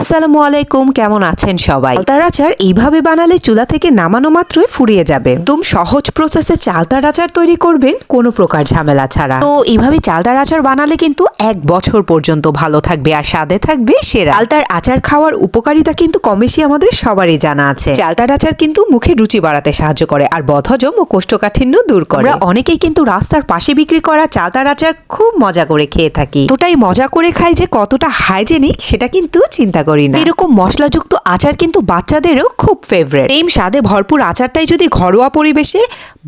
আসসালামু আলাইকুম, কেমন আছেন সবাই? চালতার আচার এইভাবে বানালে চুলা থেকে নামানো মাত্রই ফুরিয়ে যাবে। একদম সহজ প্রসেসে চালতার আচার তৈরি করবেন, কোনো প্রকার ঝামেলা ছাড়া। তো এইভাবে চালতার আচার বানালে কিন্তু এক বছর পর্যন্ত ভালো থাকবে আর স্বাদে থাকবে সেরা। চালতার আচার খাওয়ার উপকারিতা কিন্তু কম বেশি আমাদের সবারই জানা আছে। চালতার আচার কিন্তু মুখে রুচি বাড়াতে সাহায্য করে আর বদহজম ও কোষ্ঠকাঠিন্য দূর করে। আমরা অনেকেই কিন্তু রাস্তার পাশে বিক্রি করা চালতার আচার খুব মজা করে খেয়ে থাকি। তোটাই মজা করে খাই যে কতটা হাইজেনিক সেটা কিন্তু চিন্তা করি না। এরকম মশলাযুক্ত আচার কিন্তু বাচ্চাদেরও খুব ফেভারিট এই স্বাদে ভরপুর আচারটাই যদি ঘরোয়া পরিবেশে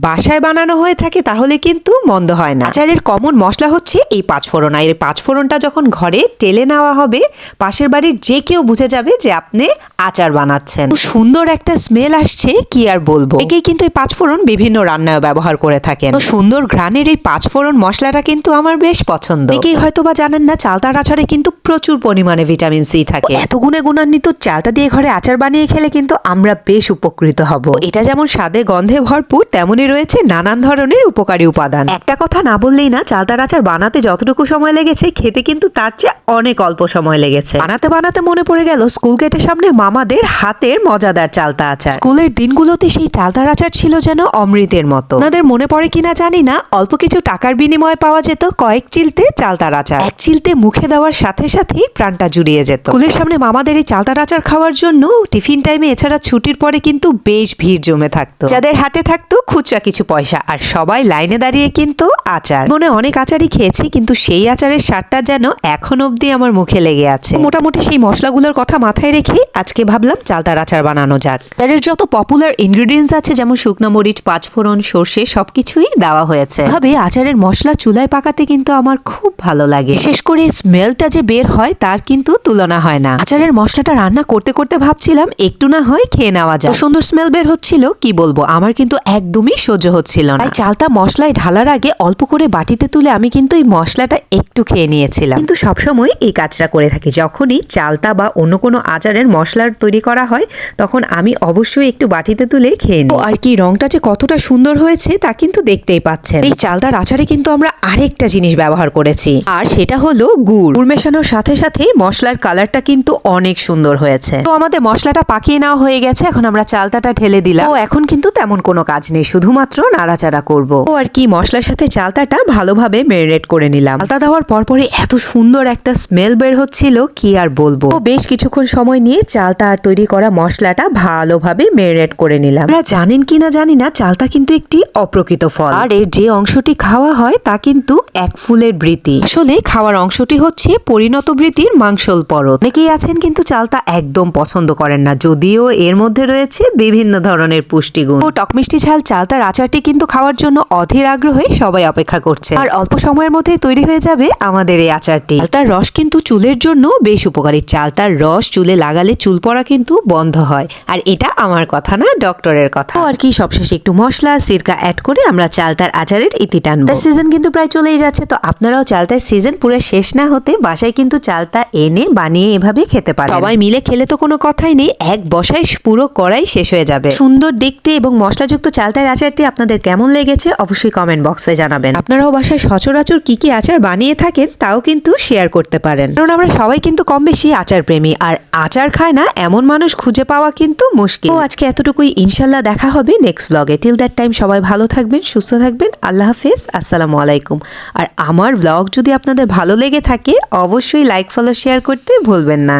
বাসায় বানানো হয়ে থাকে, তাহলে কিন্তু মন্দ হয় না। আচারের কমন মশলা হচ্ছে এই পাঁচফোড়ন। আর এই পাঁচফোড়নটা যখন ঘরে টেলে নেওয়া হবে, পাশের বাড়ির যে কেউ বুঝে যাবে যে আপনি আচার বানাচ্ছেন। সুন্দর একটা স্মেল আসছে, কি আর বলব? একেই কিন্তু এই পাঁচফোড়ন বিভিন্ন রান্নায় ব্যবহার করে থাকেন। সুন্দর ঘ্রাণের এই পাঁচফোড়ন মশলাটা কিন্তু আমার বেশ পছন্দ। একেই হয়তো বা জানেন না, চালতার আচারে কিন্তু প্রচুর পরিমাণে ভিটামিন সি থাকে। এত গুণে গুণান্বিত চালতা দিয়ে ঘরে আচার বানিয়ে খেলে কিন্তু আমরা বেশ উপকৃত হব। এটা যেমন স্বাদে গন্ধে ভরপুর, তেমনই রয়েছে নানান ধরনের উপকারী উপাদান। একটা কথা না বললেই না চালতার আচার বানাতে যতটুকু সময় লেগেছে, খেতে কিন্তু তার চেয়ে অনেক অল্প সময় লেগেছে। বানাতে বানাতে মনে পড়ে গেল স্কুল গেটের সামনে মামাদের হাতের মজাদার চালতা আচার। স্কুলের দিনগুলোতে সেই চালতার আচার ছিল যেন অমৃতের মতো। আপনাদের মনে পড়ে কিনা জানি না, অল্প কিছু টাকার বিনিময়ে পাওয়া যেত কয়েক চিলতে চালতার আচার। এক চিলতে মুখে দেওয়ার সাথে সাথেই প্রাণটা জুড়িয়ে যেত। স্কুলের সামনে মামাদের এই চালতার আচার খাওয়ার জন্য টিফিন টাইমে এছাড়া ছুটির পরে কিন্তু বেশ ভিড় জমে থাকতো। যাদের হাতে থাকতো খুচরা কিছু পয়সা আর সবাই লাইনে দাঁড়িয়ে কিন্তু আচার। মনে অনেক আচারই খেয়েছি কিন্তু সেই আচারের স্বাদটা যেন এখন অবধি আমার মুখে লেগে আছে। মোটামুটি সেই মশলাগুলোর কথা মাথায় রেখে আজকে ভাবলাম চালতার আচার বানানো যাক। তাদের যত পপুলার ইনগ্রিডিয়েন্টস আছে যেমন শুকনো মরিচ, পাঁচফোড়ন, সর্ষে সবকিছুই দেওয়া হয়েছে। ভাবে আচারের মশলা চুলায় পাকাতে কিন্তু আমার খুব ভালো লাগে। বিশেষ করে স্মেলটা যে বের হয় তার কিন্তু তুলনা হয় না। আচারের মশলাটা রান্না করতে করতে ভাবছিলাম একটু না হয় খেয়ে নেওয়া যায় সুন্দর স্মেল বের হচ্ছিল কি বলব? আমার কিন্তু একদমই সহ্য হচ্ছিল না। চালতা মশলায় ঢালার আগে অল্প করে বাটিতে তুলে আমি কিন্তু এই মশলাটা একটু খেয়ে নিয়েছিলাম। কিন্তু সবসময় এই কাজটা করে থাকি। যখনই চালতা বা অন্য কোনো আচারের মশলার তৈরি করা হয় তখন আমি অবশ্যই একটু বাটিতে তুলে খেয়ে নিই। আর কি রংটা যে কতটা সুন্দর হয়েছে তা কিন্তু দেখতেই পাচ্ছেন। এই চালতার আচারে কিন্তু আমরা আরেকটা জিনিস ব্যবহার করেছি। আর সেটা হলো গুড়। গুড় মেশানোর সাথে সাথে মশলার কালারটা কিন্তু অনেক সুন্দর হয়েছে। তো আমাদের মশলাটা পাকিয়ে নেওয়া হয়ে গেছে, এখন আমরা চালতাটা ঢেলে দিলাম। ও এখন কিন্তু তেমন কোনো কাজ নেই, শুধুমাত্র নাড়াচাড়া করব। ও আর কি, মশলার সাথে চালতাটা ভালোভাবে মেরিনেট করে নিলাম। চালতা দেওয়ার পরপরই এত সুন্দর একটা স্মেল বের হচ্ছিল, কি আর বলব। ও বেশ কিছুক্ষণ সময় নিয়ে চালতা আর তৈরি করা মশলাটা ভালোভাবে মেরিনেট করে নিলাম। আপনারা জানেন কিনা জানি না, চালতা কিন্তু একটি অপ্রকৃত ফল। আর এর যে অংশটি খাওয়া হয়, তা কিন্তু এক ফুলের বৃতি আসলে খাওয়ার অংশটি হচ্ছে পরিণত বৃতির মাংসল পরত। অনেকেই আছেন কিন্তু চালতা একদম পছন্দ করেন না যদিও এর মধ্যে রয়েছে বিভিন্ন ধরনের পুষ্টিগুণ। ও টকমিষ্টি ঝাল চালতার আচারটি কিন্তু খাওয়ার জন্য অধীর আগ্রহে সবাই অপেক্ষা করছে। আর অল্প সময়ের মধ্যেই তৈরি হয়ে যাবে আমাদের এই আচারটি। চালতার রস কিন্তু চুলের জন্য বেশ উপকারী। চালতার রস চুলে লাগালে চুল পড়া কিন্তু বন্ধ হয়। আর এটা আমার কথা না ডক্টরের কথা। আর কি সবশেষে একটু মশলা সিরকা অ্যাড করে আমরা চালতার আচারের ইতি টানবো তার সিজন কিন্তু প্রায় চলেই যাচ্ছে তো আপনারাও চালতার সিজন পুরো শেষ না হতে বাসায় কিন্তু চালতা এনে বানিয়ে এভাবে খেতে পারেন সবাই মিলে খেলে তো কোনো কথাই নেই এক বসায় পুরো কড়াই শেষ হয়ে যাবে। সুন্দর দেখতে এবং মশলাযুক্ত চালতার আচারটি আপনাদের কেমন লেগেছে অবশ্যই কমেন্ট বক্সে জানাবেন। আপনারাও বাসায় সচরাচর কি কি আচার বানিয়ে থাকেন তাও কিন্তু শেয়ার করতে পারেন। কারণ আমরা সবাই কিন্তু কম বেশি আচার প্রেমী আর আচার খায় না এমন মানুষ খুঁজে পাওয়া কিন্তু মুশকিল। তো আজকে এতটুকুই ইনশাল্লাহ দেখা হবে নেক্সট ব্লগে টিল দ্যাট টাইম সবাই ভালো থাকবেন সুস্থ থাকবেন আল্লাহ হাফেজ আসসালামু আলাইকুম। আর আমার ব্লগ যদি আপনাদের ভালো লেগে থাকে অবশ্যই লাইক ফলো শেয়ার করতে ভুলবেন না।